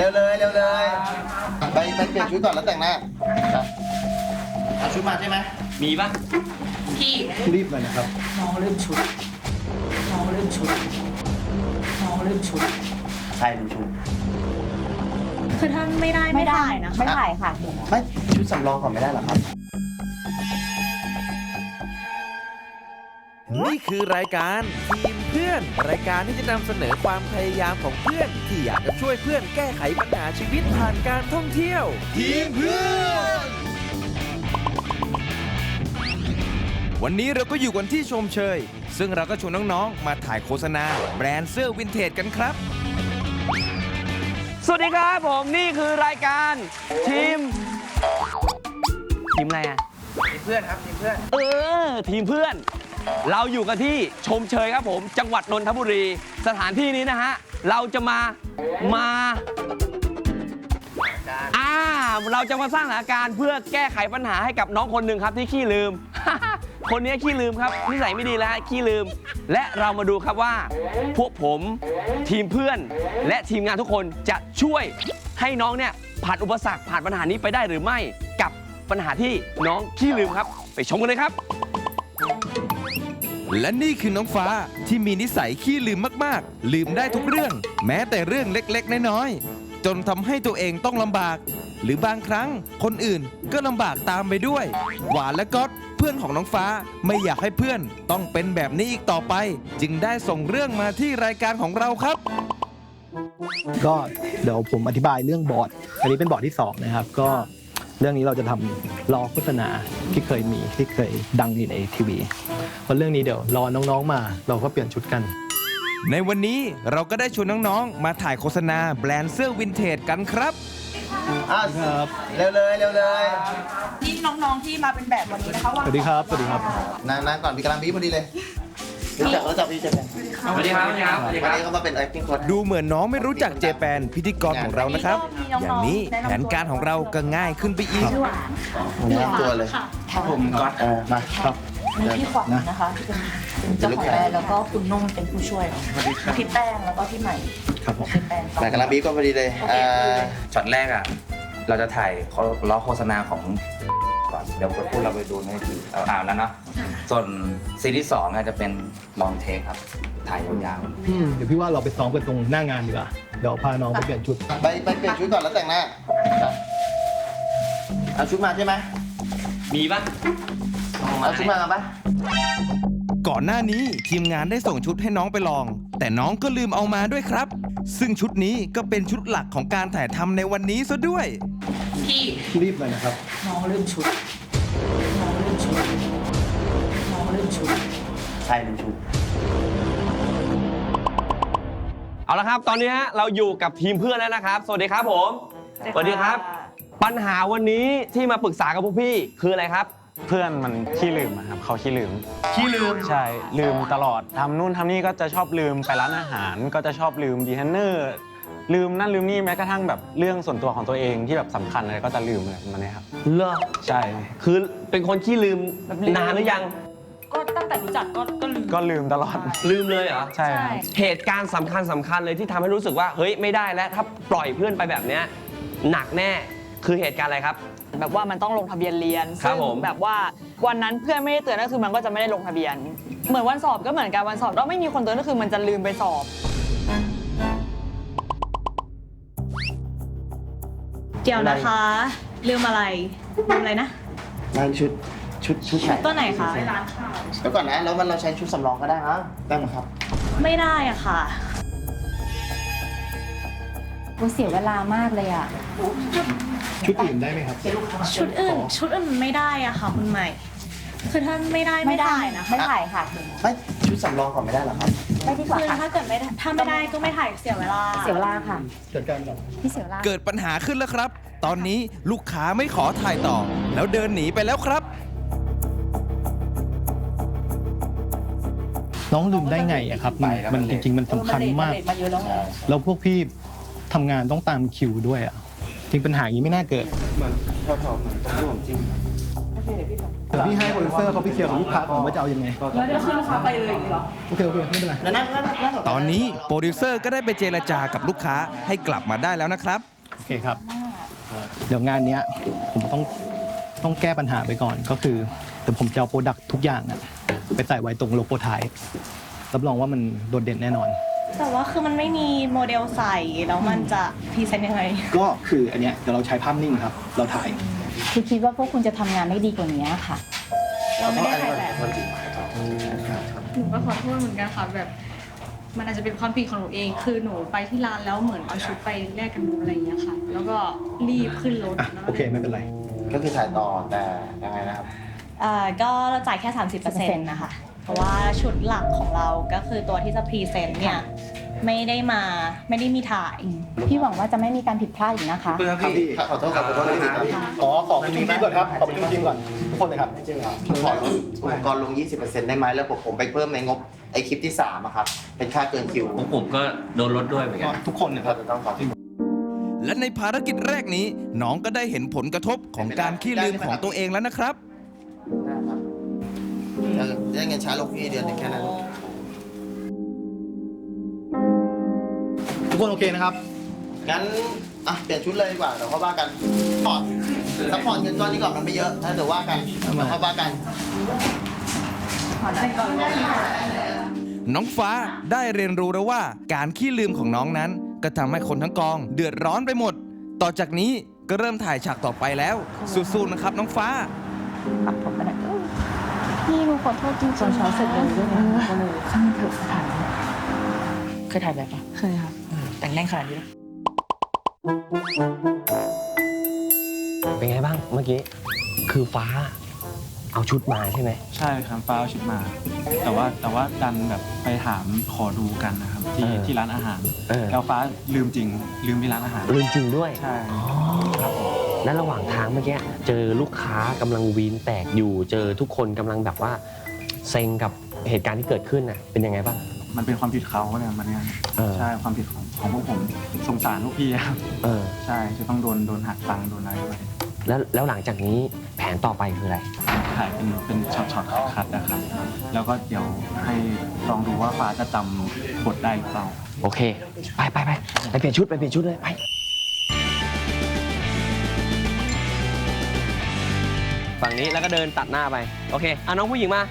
เร็วเลยเร็วเลยไปไปเปลี่ยนชุดก่อนแล้วแต่งหน้าครับเอาชุดมาใช่ไหมมีปะพี่รีบเลยนะครับน้องลืมชุดน้องลืมชุดน้องลืมชุดใช่ดูชุดคือถ้าไม่ได้ไม่ได้นะคะไม่ถ่ายค่ะ ไม่ชุดสำรองก่อนไม่ได้เหรอครับ นี่คือรายการทีมเพื่อน รายการที่จะนำเสนอความพยายามของเพื่อน ที่อยากจะช่วยเพื่อนแก้ไขปัญหาชีวิตผ่านการท่องเที่ยว ทีมเพื่อน วันนี้เราก็อยู่กันที่ชมเชย ซึ่งเราก็ชวนน้องๆ มาถ่ายโฆษณา แบรนด์เสื้อวินเทจกันครับ สวัสดีครับผมนี่คือรายการทีมทีมอะไรอะ ทีมเพื่อนครับทีมเพื่อน เออ ทีมเพื่อน เราอยู่กันที่ชมเชยครับผม จังหวัดนนทบุรี สถานที่นี้นะฮะ เราจะมา มาอ่าเราจะมาสร้างสถานการณ์เพื่อแก้ไขปัญหาให้กับน้องคนหนึ่งครับที่ขี้ลืม คนนี้ขี้ลืมครับนิสัยไม่ดีแล้วขี้ลืม และเรามาดูครับว่า พวกผมทีมเพื่อน และทีมงานทุกคนจะช่วยให้น้องเนี่ยผ่านอุปสรรคผ่านปัญหานี้ไปได้หรือไม่กับปัญหาที่น้องขี้ลืมครับ ไปชมกันเลยครับ และนี่คือน้องฟ้าที่มีนิสัยขี้ลืมมากๆ ลืมได้ทุกเรื่อง แม้แต่เรื่องเล็กๆ น้อยๆ จนทำให้ตัวเองต้องลำบาก หรือบางครั้งคนอื่นก็ลำบากตามไปด้วย หวานและก๊อตเพื่อนของน้องฟ้าไม่อยากให้เพื่อนต้องเป็นแบบนี้อีกต่อไป จึงได้ส่งเรื่องมาที่รายการของเราครับ ก็เดี๋ยวผมอธิบายเรื่องบอร์ด อันนี้เป็นบอร์ดที่2นะครับ ก็ เรื่องนี้เราจะทำรอโฆษณาที่เคยมีที่เคยดังอยู่ในทีวีวันเรื่องนี้เดี๋ยวรอน้องๆมาเราก็เปลี่ยนชุดกัน ในวันนี้เราก็ได้ชวนน้องๆ มาถ่ายโฆษณาแบรนด์เสื้อวินเทจกันครับ อ้าวเร็วเลยเร็วเลยนี่น้องๆที่มาเป็นแบบวันนี้นะคะว่าสวัสดีครับ สวัสดีครับนางนางก่อนพี่กำลังบีบพอดีเลย รู้จักรู้จักพี่เจแปนสวัสดีครับสวัสดีครับสวัสดีควันรับนี้เขามาเป็น acting coach ดูเหมือนน้องไม่รู้จักเจแปนพิธีกรของเรานะครับ อย่างนี้แผนการของเราก็ง่ายขึ้นไปอีกแนะนำตัวเลยผมก๊อตเออมาครับมีพี่ขวัญนะคะที่เป็นเป็นเจ้าของแบรนด์แล้วก็คุณนุ่มเป็นผู้ช่วยพี่แป้งแล้วก็พี่ใหม่ครับผมพี่แป้งนางกำลังบีบก็พอดีเลยเอ่อช็อตแรกอะ เราจะถ่ายเขาล้อโฆษณาของก่อน เดี๋ยวพูดเราไปดูในทีเอาอ่านแล้วเนาะ ส่วนซีรีส์สองอะจะเป็นลองเทคครับ ถ่ายยาวอืมเดี๋ยวพี่ว่าเราไปซ้อมกันตรงหน้างานดีกว่า เดี๋ยวพาน้องไปเปลี่ยนชุด ไปไปเปลี่ยนชุดก่อนแล้วแต่งหน้าครับเอาชุดมาใช่ไหมมีปะเอาชุดมากันปะก่อนหน้านี้ทีมงานได้ส่งชุดให้น้องไปลอง แต่น้องก็ลืมเอามาด้วยครับ ซึ่งชุดนี้ก็เป็นชุดหลักของการถ่ายทำในวันนี้ซะด้วย พี่รีบเลยนะครับ น้องลืมชุด น้องลืมชุดน้องลืม ชุด ใช่ดูชุด เอาละครับ ตอนนี้ฮะเราอยู่กับทีมเพื่อนแล้วนะครับ สวัสดีครับผม สวัสดีครับ ปัญหาวันนี้ที่มาปรึกษากับพวกพี่คืออะไรครับ เพื่อนมันขี้ลืมอะครับเขาขี้ลืม ขี้ลืม ใช่ ลืมตลอดทำนู่นทำนี่ก็จะชอบลืมไปร้านอาหาร ก็จะชอบลืมดีเทนเนอร์ ลืมนั่นลืมนี่แม้กระทั่งแบบเรื่องส่วนตัวของตัวเองที่แบบสำคัญอะไรก็จะลืมเลยมันเนี่ยครับ เลอใช่ คือเป็นคนขี้ลืมนานหรือยัง ก็ตั้งแต่รู้จักก็ก็ลืมก็ลืมตลอด ลืมเลยเหรอ ใช่ครับ เหตุการณ์สำคัญสำคัญเลยที่ทำให้รู้สึกว่า เฮ้ย ไม่ได้แล้ว ถ้าปล่อยเพื่อนไปแบบเนี้ยหนักแน่ คือเหตุการณ์อะไรครับ แบบว่ามันต้องลงทะเบียนเรียนครับซึ่งผม แบบว่าวันนั้นเพื่อนไม่ได้เตือนก็คือมันก็จะไม่ได้ลงทะเบียน เหมือนวันสอบก็เหมือนกันวันสอบเราไม่มีคนเตือนก็คือมันจะลืมไปสอบ เดี๋ยวนะคะลืมอะไรลืมอะไรนะนั่นชุด ชุดชุดไหนตัวไหนคะ เดี๋ยวก่อนนะแล้วมันเราใช้ชุดสำรองก็ได้นะได้ไหมครับ ไม่ได้อะค่ะเสียเวลามากเลยอะ ชุดอื่นได้ไหมครับ ชุดอื่น ชุดอื่นไม่ได้อะค่ะคุณใหม่ คือถ้าไม่ได้ไม่ไม่ได้ถ่ายนะคะไม่ถ่ายค่ะ ไม่ชุดสำรองก่อนไม่ได้เหรอครับได้ที่กว่าคือค่ะ ถ้าเกิดไม่ได้ถ้าไม่ได้ก็ไม่ถ่ายเสียเวลา เสียเวลาค่ะจัดการก่อนพี่เสียเวลา เกิดปัญหาขึ้นแล้วครับ ตอนนี้ลูกค้าไม่ขอถ่ายต่อ แล้วเดินหนีไปแล้วครับ น้องลืมได้ไงอะครับมันมันจริง ๆ มันสำคัญมาก มาเยอะแล้วไง แล้วพวกพี่ทำงานต้องตามคิวด้วยอะจริงปัญหาอย่างนี้ไม่น่าเกิดเท่าๆเหมือนตรงที่ผมจิ้มเดี๋ยวพี่ให้โปรดิวเซอร์เขาไปเคลียร์กับลูกค้าก่อนว่าจะเอายังไงแล้วเดี๋ยวขึ้นลูกค้าไปเลยอย่างนี้เหรอ โอเคโอเคไม่เป็นไรแล้วนั่นนั่นนั่นตอนนี้โปรดิวเซอร์ก็ได้ไปเจรจากับลูกค้าให้กลับมาได้แล้วนะครับ โอเคครับ เดี๋ยวงานเนี้ยผมต้องต้องแก้ปัญหาไปก่อนก็คือเดี๋ยวผมจะเอาโปรดักต์ทุกอย่างอะ ไปใส่ไว้ตรงโลโก้ท้ายรับรองว่ามันโดดเด่นแน่นอน แต่ว่าคือมันไม่มีโมเดลใส่แล้วมันจะพรีเซนต์ยังไง ก็คืออันเนี้ยเดี๋ยวเราใช้ภาพนิ่งครับ เราถ่ายคือคิดว่าพวกคุณจะทำงานได้ดีกว่านี้ค่ะ เราไม่ได้ถ่ายแบบ หนูก็ขอโทษเหมือนกันค่ะแบบ มันอาจจะเป็นความผิดของหนูเอง คือหนูไปที่ร้านแล้วเหมือนเอาชุดไปแลกกันดูอะไรอย่างเงี้ยค่ะ แล้วก็รีบขึ้นรถอะแล้วโอก็เคไม่เป็นไร ก็คือถ่ายต่อแต่ยังไงนะครับ เอ่อก็เราจ่ายแค่ 30%นะคะ เพราะว่าชุดหลักของเราก็คือตัวที่จะพรีเซนต์เนี่ยไม่ได้มาไม่ได้มีถ่าย พี่หวังว่าจะไม่มีการผิดพลาดอีกนะคะครับพี่ขอโทษครับขอโทษนะครับขอขอประชุมทีมก่อนครับขอประชุมทีมก่อนทุกคนเลยครับขอลดอุปกรณ์ลง 20%ได้ไหมแล้วผมผมไปเพิ่มในงบไอคลิปที่3อะครับ เป็นค่าเกินคิวของผมก็โดนลดด้วยเหมือนกันทุกคนนะครับจะต้องขอที่และในภารกิจแรกนี้น้องก็ได้เห็นผลกระทบของการขี้ลืมของตัวเองแล้วนะครับ นะครับจะได้เงินช้าลงพี่เดือนหนึงแค่นั้น ทุกคนโอเคนะครับ งั้น อะ เปลี่ยนชุดเลยดีกว่า เดี๋ยวเขาว่ากันพอร์ตซัพพอร์ตเงินก้อนนี้ก่อนมันไม่เยอะ ถ้าเดี๋ยวว่ากันเดี๋ยวเขาว่ากัน น้องฟ้าได้เรียนรู้แล้วว่าการขี้ลืมของน้องนั้น ก็ทำให้คนทั้งกอง เดือดร้อนไปหมด ต่อจากนี้ก็เริ่มถ่ายฉากต่อไปแล้ว สู้ๆนะครับน้องฟ้า พี่หนูขอโทษจริงๆตอนเช้าเสร็จเลยด้วยนะก็เลยช่างเถอะค่ะเคยถ่ายแบบปะเคยค่ะแต่งแน่งขนาดนี้เป็นไงบ้างเมื่อกี้ คือฟ้าเอาชุดมาใช่ไหม ใช่ครับฟ้าเอาชุดมา แต่ว่าแต่ว่าดันแบบไปถามขอดูกันนะครับ ที่เออที่ร้านอาหารเออ แล้วฟ้าลืมจริง ลืมที่ร้านอาหาร ลืมจริงด้วย ใช่ และระหว่างทางเมื่อกี้เจอลูกค้ากำลังวีนแตกอยู่เจอทุกคนกำลังแบบว่าเซ็งกับเหตุการณ์ที่เกิดขึ้นน่ะเป็นยังไงบ้าง มันเป็นความผิดเขาเนี่ยมันเนี่ยเออ ใช่ความผิดของของพวกผมสงสารลูกพี่ครับเออ ใช่จะต้องโดนโดนหักตังค์โดนอะไรด้วยแล้วแล้วหลังจากนี้แผนต่อไปคืออะไรถ่ายเป็นเป็นช็อตช็อตคัดๆนะครับ แล้วก็เดี๋ยวให้ลองดูว่าฟ้าจะจำบทได้หรือเปล่า โอเค ไปไปไปไปเปลี่ยนชุดไปเปลี่ยนชุดเลยไป ฝั่งนี้แล้วก็เดินตัดหน้าไป โอเคอะน้องผู้หญิงมา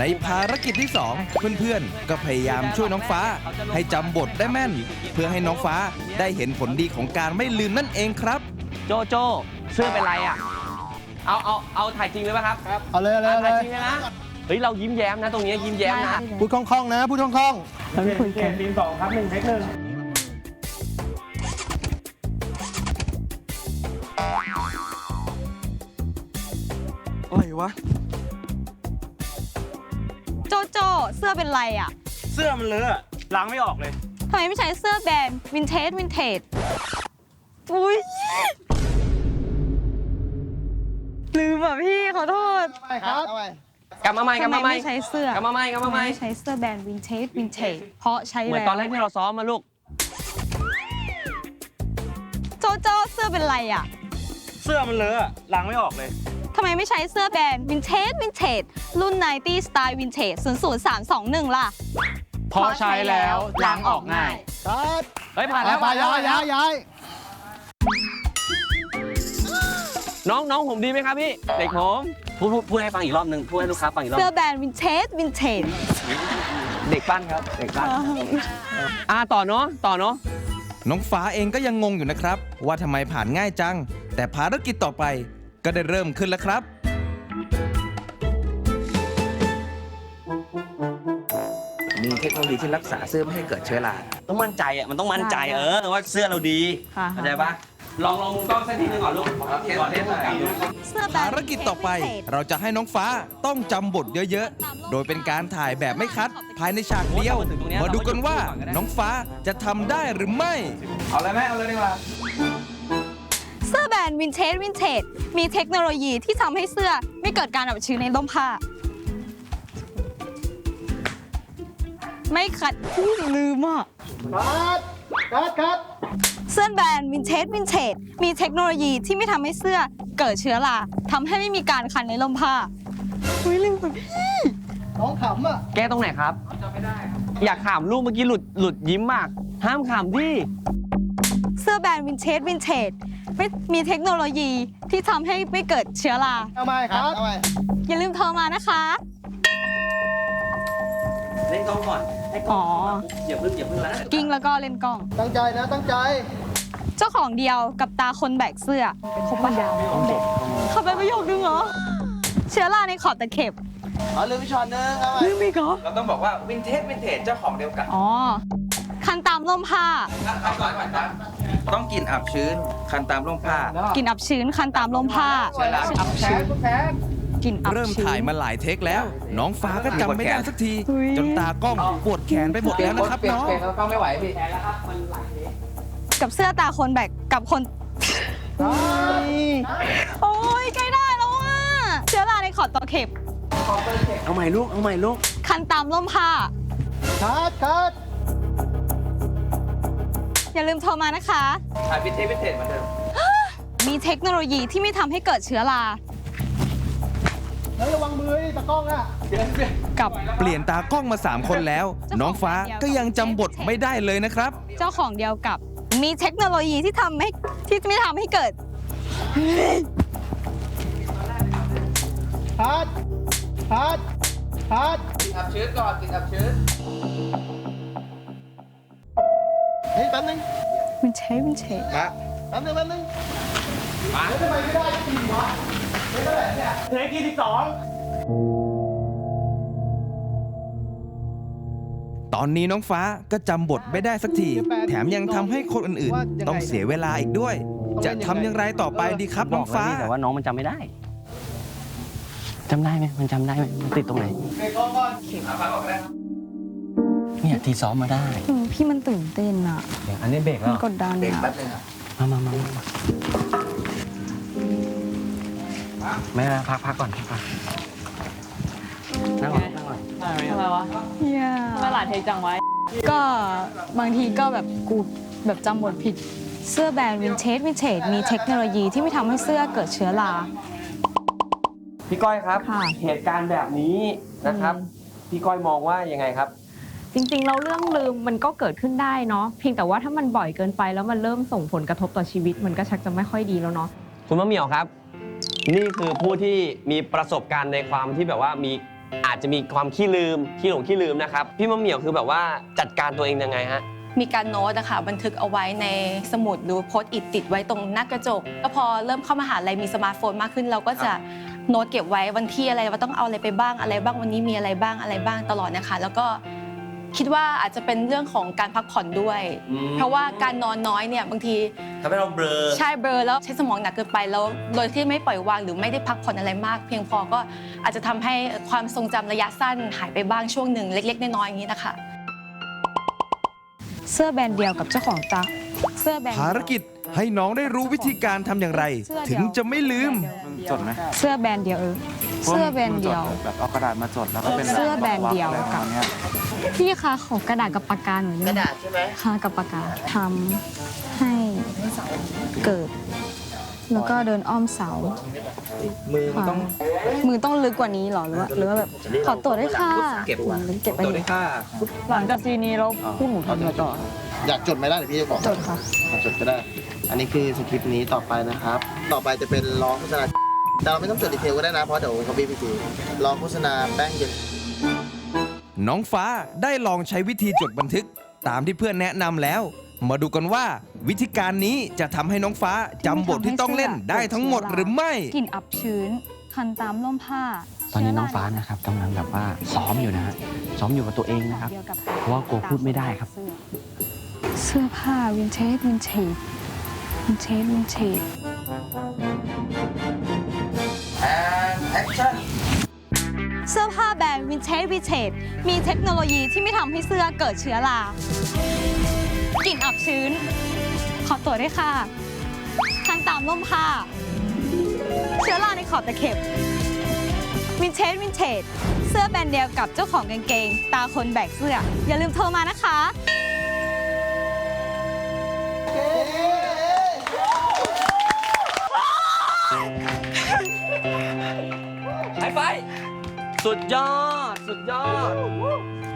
ในภารกิจที่ 2 เพื่อนๆ ก็พยายามช่วยน้องฟ้า ให้จำบทได้แม่น เพื่อให้น้องฟ้าได้เห็นผลดีของการไม่ลืมนั่นเองครับ โจโจเสื้อเป็นไรอะ เอาเอาเอาถ่ายจริงเลยป่ะครับเอาเลยเอาเลยเอาเลถ่ายยจริงเลยนะเฮ้ยเรายิ้มแย้มนะตรงนี้ยิ้มแย้มนะ พูดคล่องๆนะ พูดคล่องเราไม่คุยกัน ทีมสองครับหนึ่งเทคหนึ่ง วะ โจโจเสื้อเป็นไรอะเสื้อมันเลอะล้างไม่ออกเลย ทำไมไม่ใช้เสื้อแบรนด์วินเทจวินเทจอุ้ยลืมอะพี่ขอโทษไปครับเอาไปกลับมาใหม่กลับทำไมมาใหม่ไม่ใช้เสื้อกลับมาใหม่กลับมาใหม่ไม่ใช้เสื้อแบรนด์วินเทจวินเทจเพราะใช้เหมือนแล้วตอนแรกที่เราซ้อมมาลูก โจโจเสื้อเป็นไรอะ เสื้อมันเลอะล้างไม่ออกเลย ทำไมไม่ใช้เสื้อแบรนด์วินเทจวินเทจรุ่น 90 สไตล์วินเทจ00321 ล่ะเพราะใช้แล้วล้างออกง่ายๆครับเฮ้ยผ่านไปแล้วไปผ่านแล้วย้ายผ่านย้าแล้วยย้ายน้องน้องผมดีไหมครับพี่ เด็กผมพูดพูดพูดให้ฟังอีกรอบหนึ่งพูดให้ลูกค้าฟังอีกรอบ เสื้อแบรนด์วินเทจวินเทจเด็กปั้นครับ เด็กปั้นอ่าต่อเนาะต่อเนาะน้องฟ้าเองก็ยังงงอยู่นะครับ ว่าทำไมผ่านง่ายจัง แต่ภารกิจต่อไป ก็ได้เริ่มขึ้นแล้วครับ มีเทคโนโลยีที่รักษาเสื้อไม่ให้เกิดเชื้อราต้องมั่นใจอะมันต้องมั่นใจเออว่าเสื้อเราดีค่ะ เข้าใจปะลองลองมุมกล้องสักทีนึงก่อนลูกเทสก่อนเทสก่อนเสื้อแบรนภาด์รกิจต่อไปเราจะให้น้องฟ้าต้องจำบทเยอะๆ โดยเป็นการถ่ายแบบไม่คัด ภายในฉากเดียว มาดูกันว่าน้องฟ้าจะทำได้หรือไม่ เอาเลยไหมเอาเลยดีกว่าเสื้อแบร นด์วินเทจวินเทจมีเทคโนโลยีที่ทำให้เสื้อไม่เกิดการอับชื้นในร่มผ้า ไม่ขัดพูดลืมอะครับครับครับเสื้อแบรนด์วินเทจวินเทจมีเทคโนโลยีที่ไม่ทำให้เสื้อเกิดเชื้อราทำให้ไม่มีการคันในลมผ้าอุ้ยลืมไปพี่น้องขำอะ แก้ตรงไหนครับจำไม่ได้อยากขำลูกเมื่อกี้หลุดหลุดยิ้มมาก ห้ามขำที่ เสื้อแบรนด์วินเทจวินเทจ ไม่มีเทคโนโลยีที่ทำให้ไม่เกิดเชื้อรา เอาไหมครับ เอาไปอย่าลืมโทรมานะคะ เล่นกล้องก่อนอ๋ออย่าเพิ่งอย่าเพิ่งแล้วกิ้งแล้วก็เล่นกล้อง ตั้งใจนะ ตั้งใจ เจ้าของเดียวกับตาคนแบกเสื้อครบปะเข้าไปประโยคนึงเหรอ เชื้อราในขอบตะเข็บเอาลืมพี่ช็อตนึงเอาไปลืมอีกเหรอ เราต้องบอกว่าวินเทจวินเทจเจ้าของเดียวกันอ๋อ คันตามร่มผ้า ต้องกลิ่นอับชื้น คันตามร่มผ้ากลิ่นอับชื้นคันตามร่มผ้าเชื้อราอับชื้นกลิ่นอับเริ่มชื้นถ่ายมาหลายเทคแล้ว น้องฟ้าก็จำไม่ได้สักทีอุ๊ยจนตากล้องปวดแขนไปหมดแล้วนะครับน้องต้องไม่ไหวพี่กับเสื้อตาคนแบกกับคน โอ้ยใกล้ได้แล้วอะเชื้อราในขอบตะเข็บ เอาใหม่ลูก เอาใหม่ลูกคันตามร่มผ้าคัดคัด อย่าลืมโทรมานะคะถ่ายวินเทจวินเทจเหมือนเดิมมีเทคโนโลยีที่ไม่ทำให้เกิดเชื้อรา เฮ้ยระวังมือดิตะกล้องอะกับเปลี่ยนตากล้องมา 3 คนแล้ว น้องฟ้าก็ยังจำบทไม่ได้เลยนะครับ เจ้าของเดียวกับ มีเทคโนโลยีที่ทำให้ที่ไม่ทำให้เกิดคัดคัดคัดกลิ่นอับชื้นก่อนกลิ่นอับชื้น ฮ้ยแป๊บนึงมันใช้มันใช้มาแป๊บนึงแป๊บนึงตอนนี้น้องฟ้าก็จำบทไม่ได้สักที แถมยังทำให้คนอื่นๆ ต้องเสียเวลาอีกด้วย จะทำอย่างไรต่อไปดีครับบน้ออกงแล้วฟ้านี่แต่ว่าน้องมันจำไม่ได้จำได้ไหมมันจำได้ไหมมันติดตรงไหนเนี่ย ที่ซ้อมมาได้พี่มันตื่นเต้นอะอันนี้เบรกมัแล้นว กดดันเบรกอะแป๊บนึงอะมามามามาไม่ไม่พักพักก่อนพักก่อนนั่งก่อนนั่งก่อนทำไมวะอย่าทำไมหลายเทคจังไว้ ก็บางทีก็แบบกูแบบจำบทผิด เสื้อแบรนด์วินเทจวินเทจมีเทคโนโลยีที่ไม่ทำให้เสื้อเกิดเชื้อรา พี่ก้อยครับ ค่ะ เหตุการณ์แบบนี้นะครับ พี่ก้อยมองว่ายังไงครับ จริงๆเราเรื่องลืมมันก็เกิดขึ้นได้เนาะเพียงแต่ว่าถ้ามันบ่อยเกินไปแล้วมันเริ่มส่งผลกระทบต่อชีวิต มันก็ชักจะไม่ค่อยดีแล้วเนาะคุณมะเหมี่ยวครับ นี่คือผู้ที่มีประสบการณ์ในความที่แบบว่ามีอาจจะมีความขี้ลืมขี้หลงขี้ลืมนะครับพี่มะเหมี่ยวคือแบบว่าจัดการตัวเองยังไงฮะมีการโน้ตนะคะบันทึกเอาไว้ในสมุดหรือโพสต์อิทติดไว้ตรงหน้ากระจกก็พอเริ่มเข้ามาหาลัยมีสมาร์ทโฟนมากขึ้น เราก็จะโน้ตเก็บไว้วันที่อะไรว่าต้องเอาอะไรไปบ้างอะไรบ้างวันนี้มีอะไรบ้างอะไรบ้างตลอดนะคะ แล้วก็ คิดว่าอาจจะเป็นเรื่องของการพักผ่อนด้วย อืม เพราะว่าการนอนน้อยเนี่ยบางทีทำให้เราเบลอ ใช่เบลอแล้วใช้สมองหนักเกินไปแล้วโดยที่ไม่ปล่อยวางหรือไม่ได้พักผ่อนอะไรมาก เพียงพอก็อาจจะทำให้ความทรงจำระยะสั้นหายไปบ้างช่วงหนึ่งเล็ก ๆ น้อยๆอย่างนี้นะคะ เสื้อแบรนด์เดียวกับเจ้าของตาเสื้อแบรนด์ภารกิจ ให้น้องได้รู้วิธีการทำอย่างไร ถึงจะไม่ลืม จดไหมเสื้อแบรนด์เดียวเออเสื้อแบรนด์เดียว แบบเอากระดาษมาจดแล้วก็เป็นเสื้อแบรนด์เดียวกับพี่คะขอกระดาษกับปากกาหน่อยกได้ระไหมดาษใช่ไหมค่ะกับปากกาทำให้เกิด แล้วก็เดินอ้อมเสา มือมันต้องมือต้องลึกกว่านี้เหรอหรือว่าหรือว่าแบบขอตรวจได้วยค่ะเก็บเก็บไปตัวเลได้ยค่าหลังจากซีนนี้เราพูดหมูทำอะไรต่ออยากจดไหมล่ะเดี๋ยวพี่จะบอกจดค่ะอะจดก็ได้ อันนี้คือสคริปต์นี้ต่อไปนะครับ ต่อไปจะเป็นร้องโฆษณาแต่เราไม่ต้องจดดีเทลก็ได้นะเพราะเดี๋ยวเขาบีพีซีร้องโฆษณาแป้งเย็น น้องฟ้าได้ลองใช้วิธีจดบันทึกตามที่เพื่อนแนะนำแล้ว มาดูกันว่า วิธีการนี้จะทำให้น้องฟ้าจำบทที่ต้องเล่นได้ทั้งหมดหรือไม่ กลิ่นอับชื้น คันตามร่มผ้าตอนนี้น้องฟ้านะครับกำลังแบบว่าซ้อมอยู่นะฮะซ้อมอยู่กับตัวเองนะครับเพราะว่ากลัวพูดไม่ได้ครับ เสื้อผ้าวินเทจวินเทจวินเทจวินเทจ and action เสื้อผ้าแบรนด์วินเทจวินเทจมีเทคโนโลยีที่ไม่ทำให้เสื้อเกิดเชื้อรา กลิ่นอับชื้น ขอบตัวด้วยค่ะทางตามล่มค่ะ เชื้อราในขอบตะเข็บ วินเชสวินเชสเสื้อแบรนด์เดียวกับเจ้าของกางเกง ตาคนแบกเสื้อ อย่าลืมโทรมานะคะไฟไฟ สุดยอด สุดยอด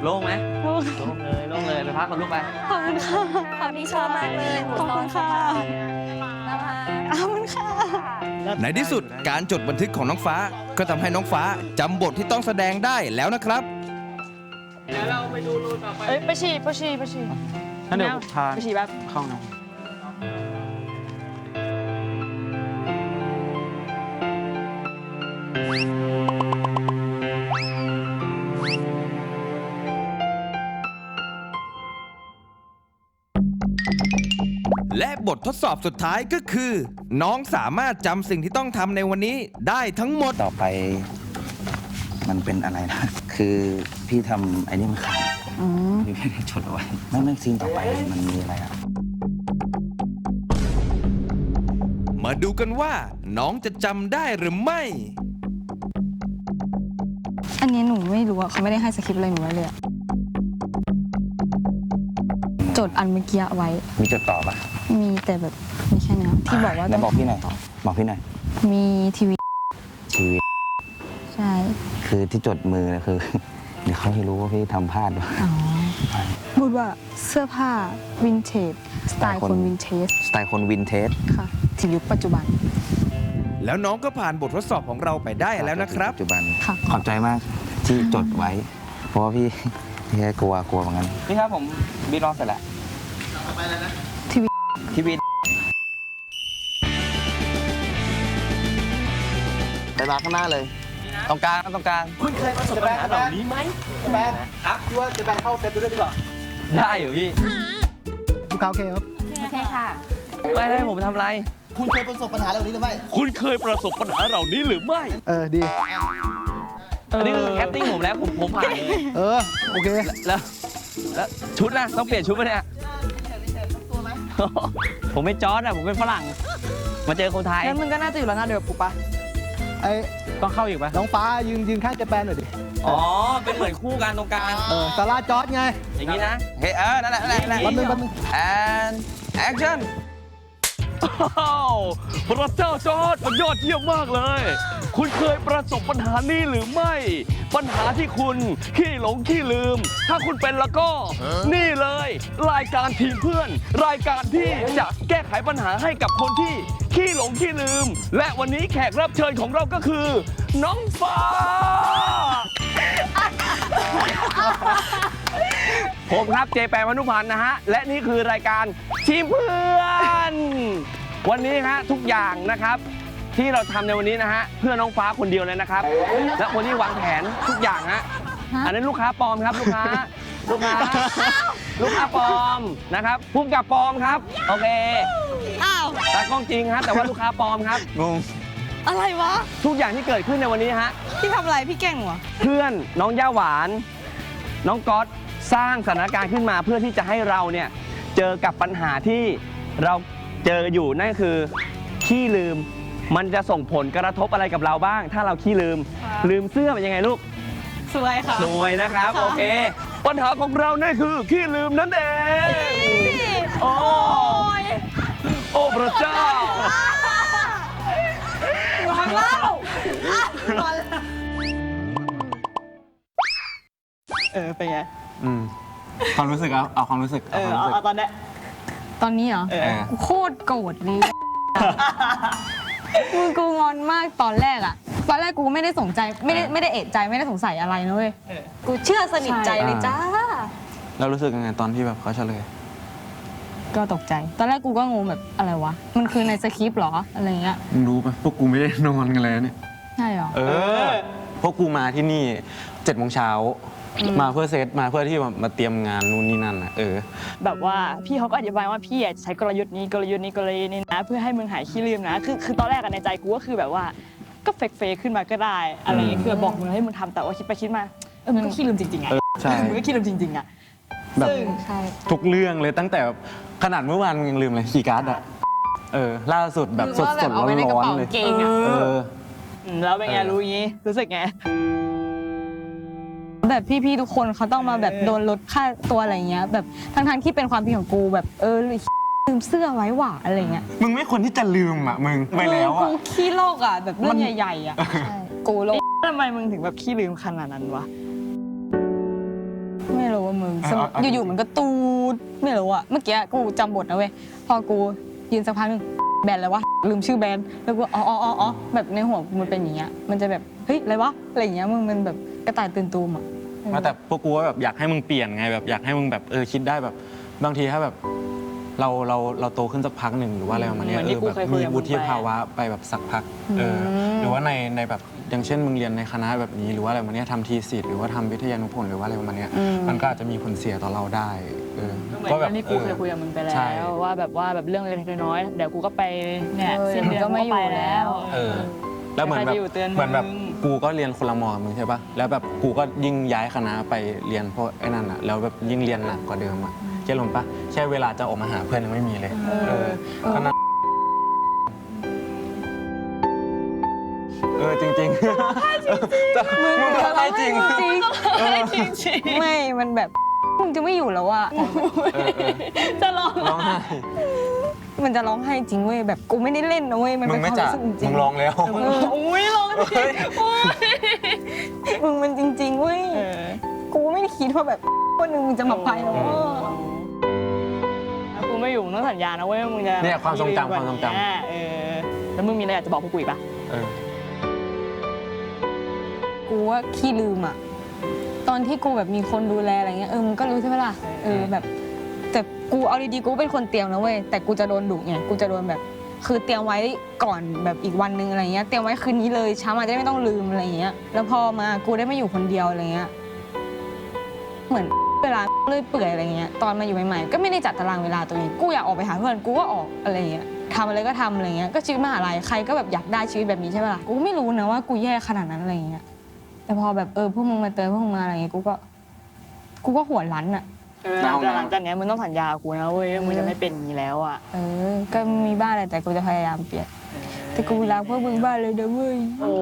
โล่งไหมโล่งเลยโล่งเลยไปพักก่อนลูกไปขอบคุณค่ะขอบคุณชอบมากเลยขอบคุณค่ะขอบคุณค่ะในที่สุดการจดบันทึกของน้องฟ้าก็ทำให้น้องฟ้าจำบทที่ต้องแสดงได้แล้วนะครับเอ้ยไปฉี่ไปฉี่ไปฉี่งั้นเดี๋ยวพาไปฉี่แป๊บเข้าห้องน้ำ บททดสอบสุดท้ายก็คือ น้องสามารถจำสิ่งที่ต้องทำในวันนี้ได้ทั้งหมด ต่อไป มันเป็นอะไรนะ คือพี่ทำไอ้นี่มันขาดพี่ไม่ได้จดเอาไว้ไม่ไม่ซีนต่อไปมันมีอะไรอะมาดูกันว่า น้องจะจำได้หรือไม่ อันนี้หนูไม่รู้อะเขาไม่ได้ให้สคริปต์อะไรหนูไว้เลยอะจดอันเมื่อกี้เอาไว้ มีจดต่อปะ มีแต่แบบมีแค่เนี้ยที่บอกว่าแล้ต้วองบอกพี่หน่อยบอกพี่หน่อยมีทีวีชีวิตใช่คือที่จดมือนะคือ เดี๋ยวเขาจะรู้ว่าพี่ทำพลาดวะอ๋อพูดว่าเสื้อผ้าวินเทจสไตล์คนวินเทจสไตล์คนวินเทจค่ะถึงยุคปัจจุบันแล้วน้องก็ผ่านบททดสอบของเราไปได้แล้วนะครับ ปัจจุบันค่ะ ขอบใจมากที่จดไว้ เพราะว่าพี่พี่กลัวกลัวเหมือนกัน พี่ครับผมบีรอเสร็จแล้วไปเลยนะ ทีวีทีวีไปมาข้างหน้าเลย ตรงกลางครับตรงกลาง คุณเคยประสบปัญหาเหล่านี้ไหมแบนครับคิดว่าจะแบนเข้าเซตด้วยดีกว่าได้อยู่พี่ลูกค้าโอเคครับ โอเคค่ะ ไม่ได้ผมทำอะไรคุณเคยประสบปัญหาเหล่านี้หรือไม่ คุณเคยประสบปัญหาเหล่านี้หรือไม่ เออดี อันนี้คือแคปติ้งผมแล้วผมผมผ่านเลย เออ โอเค แล้ว แล้วชุดนะต้องเปลี่ยนชุดปะเนี่ย ผมไม่จอร์ดอะผมเป็นฝรั่ง มาเจอคนไทยงั้นมึงก็น่าจะอยู่แล้วหน้าเดิมกูปะไอ้ต้องเข้าอีกปะน้องฟ้ายืนยืนข้างเจแปนหน่อยดิ อ๋อ เป็นเหมือนคู่กันตรงกลาง เออซาร่าจอร์ดไง อย่างนี้นะเฮ้ยเออ นั่นแหละ นั่นแหละนั่นแหละ แป๊บนึงแป๊บนึง and action พระเจ้าจอร์ดมันยอดเยี่ยมมากเลย คุณเคยประสบปัญหานี้หรือไม่ ปัญหาที่คุณขี้หลงขี้ลืม ถ้าคุณเป็นแล้วก็ นี่เลย รายการทีมเพื่อน รายการที่จะแก้ไขปัญหาให้กับคนที่ขี้หลงขี้ลืม และวันนี้แขกรับเชิญของเราก็คือ น้องฟ้า ผมครับเจแปนมนุพันธ์นะฮะ และนี่คือรายการทีมเพื่อน วันนี้ฮะทุกอย่างนะครับ ที่เราทำในวันนี้นะฮะเพื่อน้องฟ้าคนเดียวเลยนะครับ และคนที่วางแผนทุกอย่างฮะอันนั้นลูกค้าปลอมครับลูกค้า ลูกค้า ลูกค้าปลอมนะครับพุ่มกับปลอมครับ โอเคอ้าว ตากล้องจริงครับแต่ว่าลูกค้าปลอมครับ งง อะไรวะ ทุกอย่างที่เกิดขึ้นในวันนี้ฮะ พี่ทำอะไรพี่เก่งเหรอ เพื่อนน้องย่าหวาน น้องก๊อต สร้างสถานการณ์ขึ้นมาเพื่อที่จะให้เราเนี่ยเจอกับปัญหาที่เราเจออยู่นั่นก็คือขี้ลืม มันจะส่งผลกระทบอะไรกับเราบ้าง ถ้าเราขี้ลืมลืมเสื้อเป็นยังไงลูก สวยค่ะ สวยนะครับโอเค ปัญหาของเรานั่นคือขี้ลืมนั่นเอง โอ้ โอ้พระเจ้า ร้อนเล่าเออเป็นไง อืมความรู้สึกเอาเอาความรู้สึกเออความเอารู้สึกเอาตอนเนี้ย ตอนนี้เหรอเออกูโคตรโกรธเลย มึงกูงอนมากตอนแรกอะตอนแรกกูไม่ได้สนใจไม่ได้ไม่ได้เอะใจไม่ได้สงสัยอะไรนะเว้ย เออ กูเชื่อสนิทใจเลยจ้าเรารู้สึกยังไงตอนที่แบบเขาเฉลย ก็ตกใจ ตอนแรกกูก็งงแบบอะไรวะ มันคือในสคริปต์เหรอ อะไรเงี้ย มึงรู้ปะพวกกูไม่ได้นอนกันเลยนะเนี่ย ใช่เหรอ เออ พวกกูมาที่นี่เจ็ดโมงเช้า มาเพื่อเซตมาเพื่อที่มามาเตรียมงานนู่นนี่นั่นนะเออ แบบว่าพี่เขาก็อธิบายว่าพี่อะใช้กลยุทธ์นี้กลยุทธ์นี้กลยุทธ์นี้นะ เพื่อให้มึงหายขี้ลืมนะ คือคือตอนแรกอะในใจกูก็คือแบบว่าก็เฟกเฟกขึ้นมาก็ได้อะไรอย่างเงี้ยคือบอกมึงให้มึงทำแต่ว่าคิดไปคิดมาเออมึงก็ขี้ลืมจริงๆอะเออใช่ มึงก็ขี้ลืมจริงๆอะแบบ ซึ่ง ใช่ทุกเรื่องเลยตั้งแต่ขนาดเมื่อวานมึงยังลืมเลยคีย์การ์ดอะเออ ล่าสุดแบบสดหรือว่าสแบดบเอาร้อนไว้ในกระร้อนเป๋าเลยเกงอะเอออืมแล้วเป็นไงเออ รู้งี้รู้สึกไง แบบพี่ๆทุกคนเขาต้องมาแบบโดนลดค่าตัวอะไรเงี้ย แบบทั้งๆที่เป็นความผิดของกูแบบเออลืมเสื้อไว้หว่าอะไรเงี้ยมึงไม่ควรที่จะลืมอะมึงไปแล้วกูอะขี้โลกอะแบบเรื่องใหญ่ๆอะกูโลกทำไมมึงถึงแบบขี้ลืมขนาดนั้นวะไม่รู้ว่ามึงเอาเอาเอาอยู่ๆมันก็ตูดไม่รู้อะเมื่อกี้กูจำบทนะเว้ยพอกูยืนสักพักหนึงแบรนด์อะไรวะลืมชื่อแบรนด์แล้วกูอ๋ออ๋ออ๋ออ๋อแบบในหัวกูมันเป็นอย่างเงี้ยมันจะแบบเฮ้ยอะไรวะอะไรอย่างเงี้ยมึงมันแบบกระต่ายตื่นตูมอะ มาแต่พวกกูว่าแบบอยากให้มึงเปลี่ยนไงแบบอยากให้มึงแบบเออคิดได้แบบบางทีถ้าแบบเราเราเราโตขึ้นสักพักหนึ่งหรือว่าอะไรประมาณเนี้ยเหมือนที่เออกูแบบเคยคุยมีกับมึงวุฒิไปอะภาวะไปแบบสักพักเออหรือว่าในในแบบอย่างเช่นมึงเรียนในคณะแบบนี้หรือว่าอะไรประมาณเนี้ยทำทีสิทธ์หรือว่าทำวิทยานุพนธ์หรือว่าอะไรประมาณเนี้ยมันก็อาจจะมีผลเสียต่อเราได้เออเหมือนกันที่กูเคยคุยออกับมึงไปแล้ใช่ วว่าแบบว่าแบบเรื่องเล็กๆน้อยๆเดี๋ยวกูก็ไปเนี่ยเออสิ้นเดือนก็ไม่ก็ไปอยู่แล้แล้ววเออ แล้วเหมือนแบบใครจะอยู่เตือนเหมือนแบบมึง กูก็เรียนคนละมอกับมึงใช่ปะแล้วแบบกูก็ยิ่งย้ายคณะไปเรียนเพราะไอ้นั่นอะแล้วแบบยิ่งเรียนหนักกว่าเดิมอะเจ๊ลมปะแค่เวลาจะออกมาหาเพื่อนยังไม่มีเลย เออคณะเออจริงๆจะมึงจะให้จริง จริงไม่มันแบบมึงจะไม่อยู่แล้วอะเออเออจะลอง ร้องไห้ มันจะร้องไห้จริงเว้ยแบบกูไม่ได้เล่นนะเว้ยมันมึเป็งนคไม่วามจ่ารู้สึกจริมึงงร้องแล้ว เอออุ้ยลองจริงโอ้ยมึงมันจริงๆเว้ยเออกูไม่ได้คิดว่าแบบวันหนึงมึงจะมาไปแล้วอะถ้ากูไม่อยู่มึงต้องสัญญานะเว้ยว่ามึงจะเนี่ยความทรงจำความทรงจำเนี้ยเออแล้วมึงมีอะไรอยากจะบอกพวกกูอีกปะเออกูว่าขี้ลืมอะตอนที่กูแบบมีคนดูแลอะไรเงี้ยเออมึงก็รู้ใช่ไหมล่ะเออแบบแต่ กูเอาดีๆกูเป็นคนเตรียมนะเว้ยแต่กูจะโดนดุไงกูจะโดนแบบ คือเตรียมไว้ก่อนแบบอีกวันนึงอะไรเงี้ยเตรียมไว้คืนนี้เลยเช้ามาจะได้ไม่ต้องลืมอะไรเงี้ยแล้วพอมากูได้มาอยู่คนเดียวอะไรเงี้ยเหมือนเวลาเลื่อยเปื่อยอะไรเงี้ยตอนมาอยู่ใหม่ๆก็ไม่ได้จัดตารางเวลาตัวเองกูอยากออกไปหาเพื่อนกูก็ออกอะไรเงี้ยทำอะไรก็ทำอะไรเงี้ยก็ชีวิตมหาลัยใครก็แบบอยากได้ชีวิตแบบนี้ใช่ไหมล่ะกูไม่รู้นะว่ากูแย่ขนาดนั้นอะไรเงี้ยแต่พอแบบเออพวกมึงมาเตือนพวกมึงมาอะไรเงี้ยกูก็ กูก็หัวรั้นอะ เออหลังจากหลังจากเนี้ยมึงต้องสัญญากูนะเว้ยว่ามึงจะไม่เป็นอย่างนี้แล้วอะ เออ ก็มีบ้านอะไรแต่กูจะพยายามเปลี่ยน แต่กูรักพวกมึงบ้านเลยนะเว้ย โอ้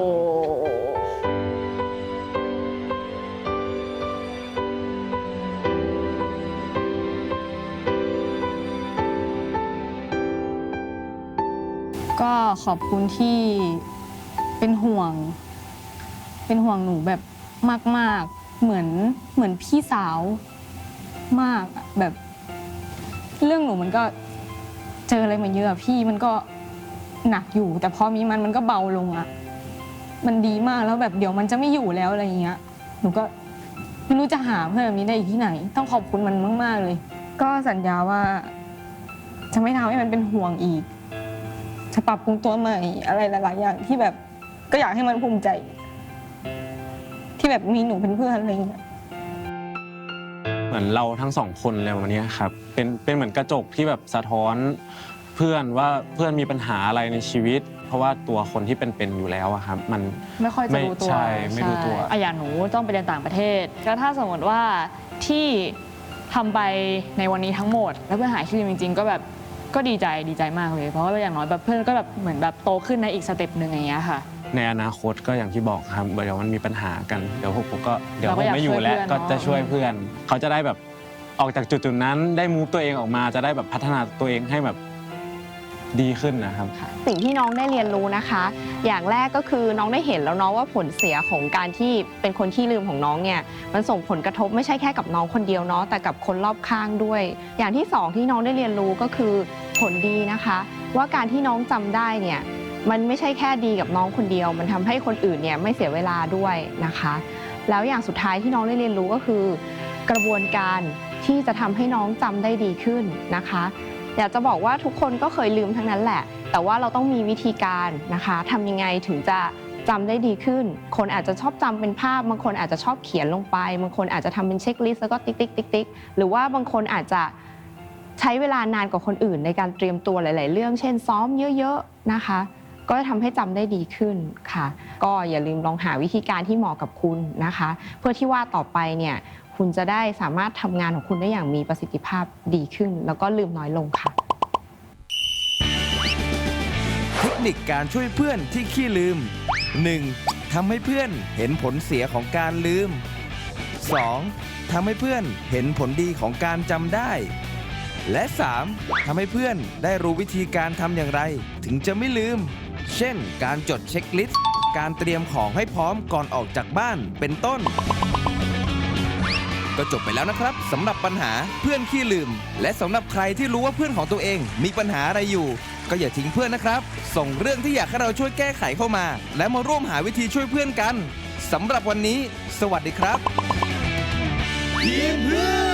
ก็ขอบคุณที่เป็นห่วง เป็นห่วงหนูแบบมาก ๆ เหมือนเหมือนพี่สาว มากอะแบบ เรื่องหนูมันก็เจออะไรมาเยอะอะพี่มันก็หนักอยู่ แต่พอมีมันมันก็เบาลงอะมันดีมากแล้วแบบเดี๋ยวมันจะไม่อยู่แล้วอะไรอย่างเงี้ย หนูก็ไม่รู้จะหาเพื่อนแบบนี้ได้อีกที่ไหน ต้องขอบคุณมันมากๆเลย ก็สัญญาว่า จะไม่ทำให้มันเป็นห่วงอีก จะปรับปรุงตัวใหม่อะไรหลายๆอย่างที่แบบก็อยากให้มันภูมิใจ ที่แบบมีหนูเป็นเพื่อนอะไรอย่างเงี้ย เหมือนเราทั้งสองคนอะไรประมาณเนี้ยครับเป็นเป็นเหมือนกระจกที่แบบสะท้อนเพื่อนว่าเพื่อนมีปัญหาอะไรในชีวิต เพราะว่าตัวคนที่เป็นเป็นอยู่แล้วอะครับมันไม่ค่อยจะรู้ตัวใช่ไม่รู้ตัวใช่อะอย่างหนูต้องไปเรียนต่างประเทศ แล้วถ้าสมมติว่าที่ทำไปในวันนี้ทั้งหมด แล้วเพื่อนหายชื่อจริง ๆ ก็แบบก็ดีใจดีใจมากเลย เพราะว่าอย่างน้อยแบบเพื่อนก็แบบเหมือนแบบโตขึ้นในอีกสเต็ปหนึ่งอย่างเงี้ยค่ะ ในอนาคตก็อย่างที่บอกครับเดี๋ยวมันมีปัญหากันเดี๋ยวพวกผมก็เดี๋ยวเราผก็มอยากไม่อยู่แล้วช่วยเพื่อนก็จะเนอะช่วยเพื่อน เขาจะได้แบบออกจากจุดจุดๆนั้นได้มูฟตัวเองออกมาจะได้แบบพัฒนาตัวเองให้แบบดีขึ้นนะครับ สิ่งที่น้องได้เรียนรู้นะคะ อย่างแรกก็คือน้องได้เห็นแล้วเนาะว่าผลเสียของการที่เป็นคนที่ลืมของน้องเนี่ยมันส่งผลกระทบไม่ใช่แค่กับน้องคนเดียวเนาะแต่กับคนรอบข้างด้วย อย่างที่สองที่น้องได้เรียนรู้ก็คือผลดีนะคะ ว่าการที่น้องจำได้เนี่ย มันไม่ใช่แค่ดีกับน้องคนเดียว มันทำให้คนอื่นเนี่ยไม่เสียเวลาด้วยนะคะ แล้วอย่างสุดท้ายที่น้องได้เรียนรู้ก็คือ กระบวนการที่จะทำให้น้องจำได้ดีขึ้นนะคะ อยากจะบอกว่าทุกคนก็เคยลืมทั้งนั้นแหละ แต่ว่าเราต้องมีวิธีการนะคะทำยังไงถึงจะจำได้ดีขึ้น คนอาจจะชอบจำเป็นภาพ บางคนอาจจะชอบเขียนลงไป บางคนอาจจะทำเป็นเช็คลิสต์แล้วก็ติ๊กติ๊กติ๊กติ๊กหรือว่าบางคนอาจจะใช้เวลานานกว่าคนอื่นในการเตรียมตัวหลาย ๆ เรื่อง เช่น ซ้อมเยอะ ๆ นะคะ ก็จะทำให้จำได้ดีขึ้นค่ะ ก็อย่าลืมลองหาวิธีการที่เหมาะกับคุณนะคะ เพื่อที่ว่าต่อไปเนี่ยคุณจะได้สามารถทำงานของคุณได้อย่างมีประสิทธิภาพดีขึ้น แล้วก็ลืมน้อยลงค่ะ เทคนิคการช่วยเพื่อนที่ขี้ลืม 1. ทำให้เพื่อนเห็นผลเสียของการลืม 2. ทำให้เพื่อนเห็นผลดีของการจำได้ และ 3. ทำให้เพื่อนได้รู้วิธีการทำอย่างไร ถึงจะไม่ลืม เช่น การจดเช็คลิสต์ การเตรียมของให้พร้อมก่อนออกจากบ้าน เป็นต้น ก็จบไปแล้วนะครับสำหรับปัญหาเพื่อนขี้ลืม และสำหรับใครที่รู้ว่าเพื่อนของตัวเอง มีปัญหาอะไรอยู่ ก็อย่าทิ้งเพื่อนนะครับ ส่งเรื่องที่อยากให้เราช่วยแก้ไขเข้ามา และมาร่วมหาวิธีช่วยเพื่อนกันสำหรับวันนี้ สวัสดีครับ ทีมเพื่อน